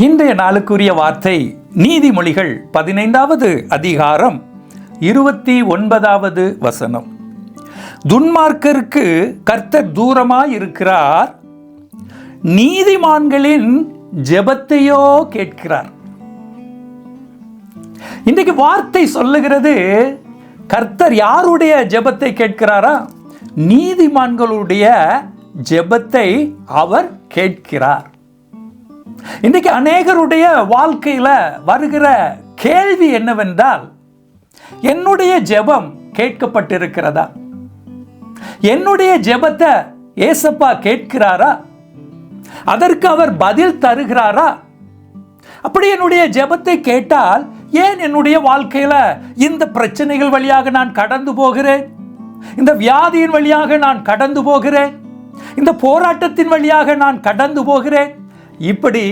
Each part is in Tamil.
இன்றைய நாளுக்குரிய வார்த்தை நீதிமொழிகள் பதினைந்தாவது அதிகாரம் இருபத்தி ஒன்பதாவது வசனம். துன்மார்க்கருக்கு கர்த்தர் தூரமாய் இருக்கிறார் நீதிமான்களின் ஜெபத்தையோ கேட்கிறார். இன்றைக்கு வார்த்தை சொல்லுகிறது கர்த்தர் யாருடைய ஜெபத்தை கேட்கிறாரா? நீதிமான்களுடைய ஜெபத்தை அவர் கேட்கிறார். இன்றைக்கு அநேகருடைய வாழ்க்கையில் வருகிற கேள்வி என்னவென்றால் என்னுடைய ஜெபம் கேட்கப்பட்டிருக்கிறதா? என்னுடைய ஜெபத்தை ஏசப்பா கேட்கிறாரா? அதற்கு அவர் பதில் தருகிறாரா? அப்படி என்னுடைய ஜெபத்தை கேட்டால் ஏன் என்னுடைய வாழ்க்கையில் இந்த பிரச்சனைகள் வழியாக நான் கடந்து போகிறேன்? இந்த வியாதியின் வழியாக நான் கடந்து போகிறேன்? இந்த போராட்டத்தின் வழியாக நான் கடந்து போகிறேன்? இப்படி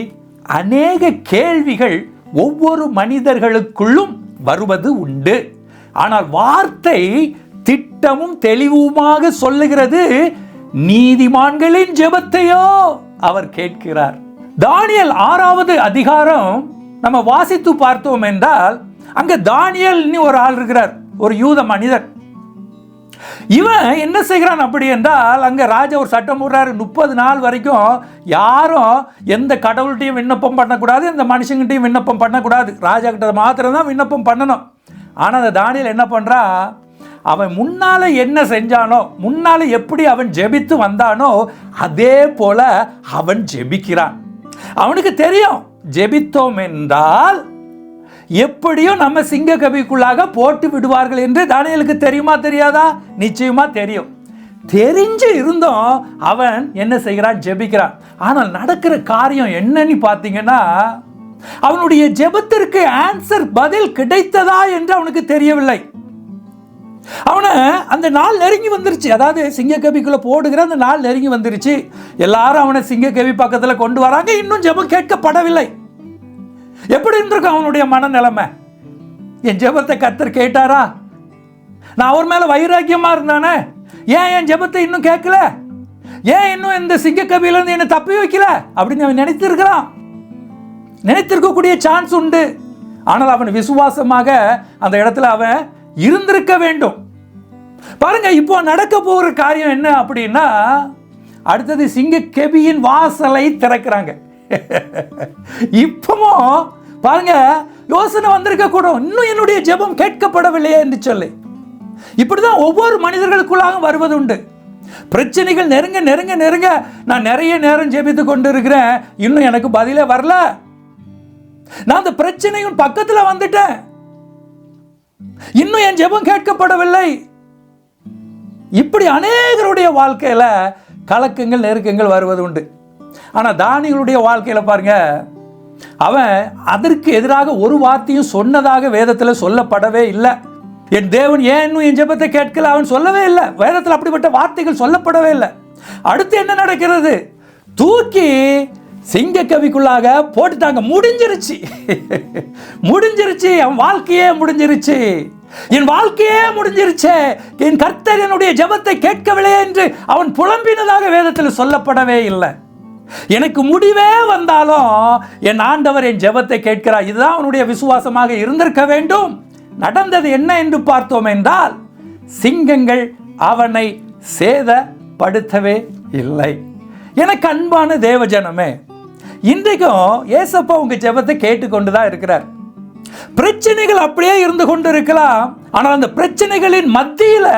அநேக கேள்விகள் ஒவ்வொரு மனிதர்களுக்குள்ளும் வருவது உண்டு. ஆனால் வார்த்தை திட்டமும் தெளிவுமாக சொல்லுகிறது நீதிமான்களின் ஜெபத்தையோ? அவர் கேட்கிறார். தானியல் ஆறாவது அதிகாரம் நம்ம வாசித்து பார்த்தோம் என்றால் அங்க தானியல்னு ஒரு ஆள் இருக்கிறார் ஒரு யூத மனிதர். இவன் என்ன செய்கிறான் அப்படி என்றால் அங்கே ராஜா ஒரு சட்டம் போடுறாரு. முப்பது நாள் வரைக்கும் யாரும் எந்த கடவுள்கிட்டையும் விண்ணப்பம் பண்ணக்கூடாது எந்த மனுஷங்கிட்டையும் விண்ணப்பம் பண்ணக்கூடாது. ராஜா கிட்ட மாத்திரம் தான் விண்ணப்பம் பண்ணணும். ஆனால் அந்த தானியல் என்ன பண்ணுறா அவன் முன்னால் என்ன செஞ்சானோ முன்னால எப்படி அவன் ஜெபித்து வந்தானோ அதே போல அவன் ஜெபிக்கிறான். அவனுக்கு தெரியும் ஜெபித்தோம் என்றால் எப்படியும் நம்ம சிங்க கவிக்குள்ளாக போட்டு விடுவார்கள் என்று தானியலுக்கு தெரியுமா தெரியாதா? நிச்சயமா தெரியும். தெரிஞ்சு இருந்தும் அவன் என்ன செய்கிறான்? ஜெபிக்கிறான். ஆனால் நடக்கிற காரியம் என்னன்னு பார்த்தீங்கன்னா அவனுடைய ஜெபத்திற்கு ஆன்சர் பதில் கிடைத்ததா என்று அவனுக்கு தெரியவில்லை. அவனை அந்த நாள் நெருங்கி வந்துருச்சு. அதாவது சிங்கக்கவிக்குள்ள போடுகிற அந்த நாள் நெருங்கி வந்துருச்சு. எல்லாரும் அவனை சிங்கக்கவி பக்கத்தில் கொண்டு வராங்க. இன்னும் ஜெபம் கேட்கப்படவில்லை. எப்படி இருந்திருக்கும் அவனுடைய மனநிலைமை? என் ஜெபத்தை கத்தர் கேட்டாரா? நான் அவர் மேல வைராக்கியமா இருந்தானே? ஏன் என் ஜெபத்தை இன்னும் கேட்கல? ஏன் இன்னும் இந்த சிங்கக்கவியில இருந்து என்னை தப்பி வைக்கல? அப்படின்னு அவன் நினைத்திருக்கிறான். நினைத்திருக்கக்கூடிய சான்ஸ் உண்டு. ஆனால் அவன் விசுவாசமாக அந்த இடத்துல அவன் இருந்திருக்க வேண்டும். பாருங்க இப்போ நடக்க போகிற காரியம் என்ன அப்படின்னா அடுத்தது சிங்க கெபியின் வாசலை திறக்கிறாங்க. இப்பவும் பாருங்க யோசனை வந்திருக்க கூட இன்னும் என்னுடைய ஜெபம் கேட்கப்படவில்லையே என்று சொல்லி. இப்படிதான் ஒவ்வொரு மனிதர்களுக்குள்ளாக வருவது உண்டு பிரச்சனைகள் நெருங்க நெருங்க நெருங்க நான் நிறைய நேரம் ஜெபித்து கொண்டு இருக்கிறேன் இன்னும் எனக்கு பதிலே வரல. நான் அந்த பிரச்சனையும் பக்கத்தில் வந்துட்டேன். இன்னும் என் ஜெபம் கேட்கப்படவில்லை. இப்படி அநேகருடைய வாழ்க்கையில கலக்கங்கள் நெருக்கங்கள் வருவது உண்டு ஆனால் தானிகளுடைய வாழ்க்கையில் பாருங்க அவன் அதற்கு எதிராக ஒரு வார்த்தையும் சொன்னதாக வேதத்தில் சொல்லப்படவே இல்லை. என் தேவன் ஏன் இன்னும் என் ஜெபத்தை கேட்கல? அவன் சொல்லவே இல்லை. வேதத்தில் அப்படிப்பட்ட வார்த்தைகள் சொல்லப்படவே இல்லை. அடுத்து என்ன நடக்கிறது? தூக்கி சிங்க கவிக்குள்ளாக போட்டுட்டாங்க. முடிஞ்சிருச்சு. முடிஞ்சிருச்சு. அவன் வாழ்க்கையே முடிஞ்சிருச்சு. என் வாழ்க்கையே முடிஞ்சிருச்சே. என் கர்த்தர் என்னுடைய ஜெபத்தை கேட்கவில்லை என்று அவன் புலம்பினதாக வேதத்தில் சொல்லப்படவே இல்லை. எனக்கு முடிவே வந்தாலும் என் ஆண்டவர் என் ஜெபத்தை கேட்கிறார். இதுதான் அவனுடைய விசுவாசமாக இருந்திருக்க வேண்டும். நடந்தது என்ன என்று பார்த்தோம் என்றால் சிங்கங்கள் அவனை சேதப்படுத்தவே இல்லை. எனக்கு அன்பான தேவஜனமே இன்றைக்கும் ஏசப்பா உங்க ஜெபத்தை கேட்டுக்கொண்டு தான் இருக்கிறார். பிரச்சனைகள் அப்படியே இருந்து கொண்டு இருக்கலாம். ஆனால் அந்த பிரச்சனைகளின் மத்தியில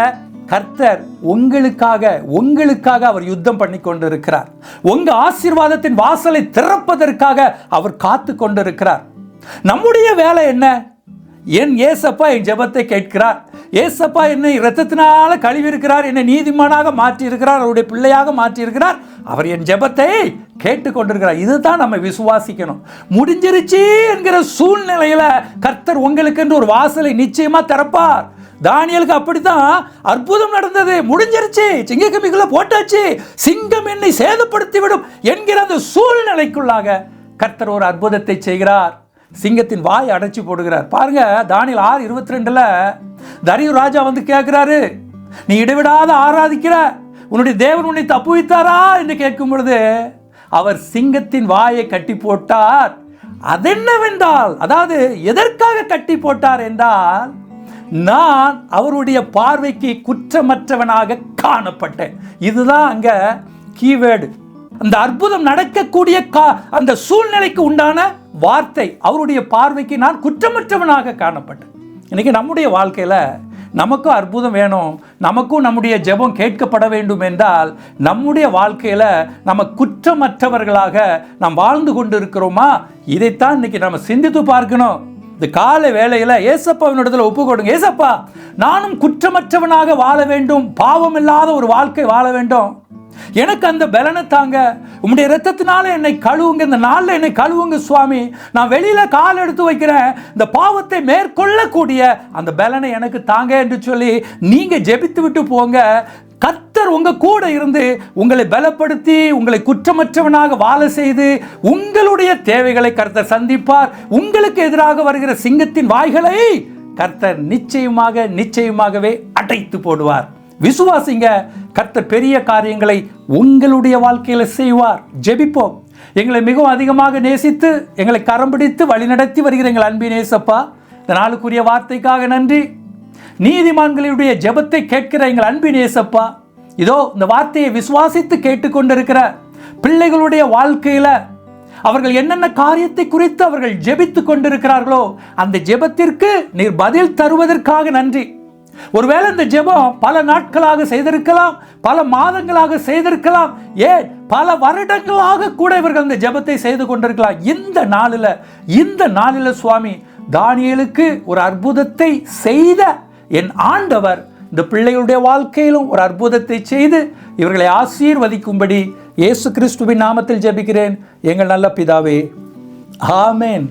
கர்த்தர் உங்களுக்காக உங்களுக்காக அவர் யுத்தம் பண்ணி கொண்டிருக்கிறார் உங்க ஆசீர்வாதத்தின் வாசலை திறப்பதற்காக அவர் காத்து கொண்டிருக்கிறார். நம்முடைய வேலை என்ன? என் ஏசப்பா என் ஜெபத்தை கேட்கிறார். ஏசப்பா என்னை இரத்தத்தினால கழுவி இருக்கிறார் என்னை நீதிமானாக மாற்றியிருக்கிறார் அவருடைய பிள்ளையாக மாற்றியிருக்கிறார். அவர் என் ஜெபத்தை கேட்டுக்கொண்டிருக்கிறார் இதுதான் நம்ம விசுவாசிக்கணும். முடிஞ்சிருச்சு என்கிற சூழ்நிலையில கர்த்தர் உங்களுக்கு என்று ஒரு வாசலை நிச்சயமா திறப்பார். தானியலுக்கு அப்படித்தான் அற்புதம் நடந்தது. முடிஞ்சிருச்சு. சிங்கக்கம்பிக்குள்ள போட்டாச்சு. சிங்கம் என்னை சேதப்படுத்தி விடும் என்கிற அந்த சூழ்நிலைக்குள்ளாக கர்த்தர் ஒரு அற்புதத்தை செய்கிறார். சிங்கத்தின் வாய் அடைச்சி போடுகிறார். பாருங்க தானியல் ஆறு இருபத்தி ரெண்டுல தரியு ராஜா வந்து கேட்கிறாரு நீ இடைவிடாத ஆராதிக்கிற. உன்னுடைய தேவன் உன்னை தப்புவித்தாரா? என்று கேட்கும் பொழுது அவர் சிங்கத்தின் வாயை கட்டி போட்டார். அதென்னவென்றால் அதாவது எதற்காக கட்டி போட்டார் என்றால் நான் அவருடைய பார்வைக்கு குற்றமற்றவனாக காணப்பட்டேன். இதுதான் அங்க கீவேர்டு அந்த அற்புதம் நடக்கக்கூடிய கா அந்த சூழ்நிலைக்கு உண்டான வார்த்தை. அவருடைய பார்வைக்கு நான் குற்றமற்றவனாக காணப்பட்டேன். இன்னைக்கு நம்முடைய வாழ்க்கையில நமக்கும் அற்புதம் வேணும். நமக்கும் நம்முடைய ஜெபம் கேட்கப்பட வேண்டும் என்றால் நம்முடைய வாழ்க்கையில நம்ம குற்றமற்றவர்களாக நாம் வாழ்ந்து கொண்டு இருக்கிறோமா இதைத்தான் இன்னைக்கு நம்ம சிந்தித்து பார்க்கணும். இந்த கால வேலையில் ஏசப்பாவினிடத்தில் ஒப்பு கொடுங்க. ஏசப்பா நானும் குற்றமற்றவனாக வாழ வேண்டும். பாவம் இல்லாத ஒரு வாழ்க்கை வாழ வேண்டும். எனக்கு அந்த பலனை தாங்க. உம்முடைய ரத்தத்தினால என்னை கழுவுங்க இந்த நாளில் என்னை கழுவுங்க சுவாமி. நான் வெளியில கால் எடுத்து வைக்கிறேன். இந்த பாவத்தை மேற்கொள்ளக்கூடிய அந்த பலனை எனக்கு தாங்க என்று சொல்லி நீங்க ஜெபித்து விட்டு போங்க. கர்த்தர் உங்க கூட இருந்து உங்களை பலப்படுத்தி உங்களை குற்றமற்றவனாக வாழ செய்து உங்களுடைய தேவைகளை கர்த்தர் சந்திப்பார். உங்களுக்கு எதிராக வருகிற சிங்கத்தின் வாய்களை கர்த்தர் நிச்சயமாக நிச்சயமாகவே அடைத்து போடுவார். விசுவாசிங்க கர்த்தர் பெரிய காரியங்களை உங்களுடைய வாழ்க்கையில் செய்வார். ஜெபிப்போம். எங்களை மிகவும் அதிகமாக நேசித்து எங்களை கரம் பிடித்து வழிநடத்தி வருகிற எங்கள் அன்பின் நேசப்பா இந்த நாளுக்குரிய வார்த்தைக்காக நன்றி. நீதிமான்களுடைய ஜெபத்தை கேட்கிற எங்கள் அன்பின் நேசப்பா இதோ இந்த வார்த்தையை விசுவாசித்து கேட்டுக்கொண்டிருக்கிற பிள்ளைகளுடைய வாழ்க்கையில் அவர்கள் என்னென்ன காரியத்தை குறித்து அவர்கள் ஜெபித்து கொண்டிருக்கிறார்களோ அந்த ஜெபத்திற்கு நீர் பதில் தருவதற்காக நன்றி. ஒருவேளை இந்த ஜெபம் பல நாட்களாக செய்திருக்கலாம் பல மாதங்களாக செய்திருக்கலாம். ஏன் பல வருடங்களாக கூட இவர்கள் இந்த ஜெபத்தை செய்து கொண்டிருக்கலாம். இந்த நாளில் இந்த நாளில் சுவாமி தானியலுக்கு ஒரு அற்புதத்தை செய்த என் ஆண்டவர் இந்த பிள்ளைகளுடைய வாழ்க்கையிலும் ஒரு அற்புதத்தை செய்து இவர்களை ஆசீர்வதிக்கும்படி இயேசு கிறிஸ்துவின் நாமத்தில் ஜெபிக்கிறேன். எங்கள் நல்ல பிதாவே ஆமேன்.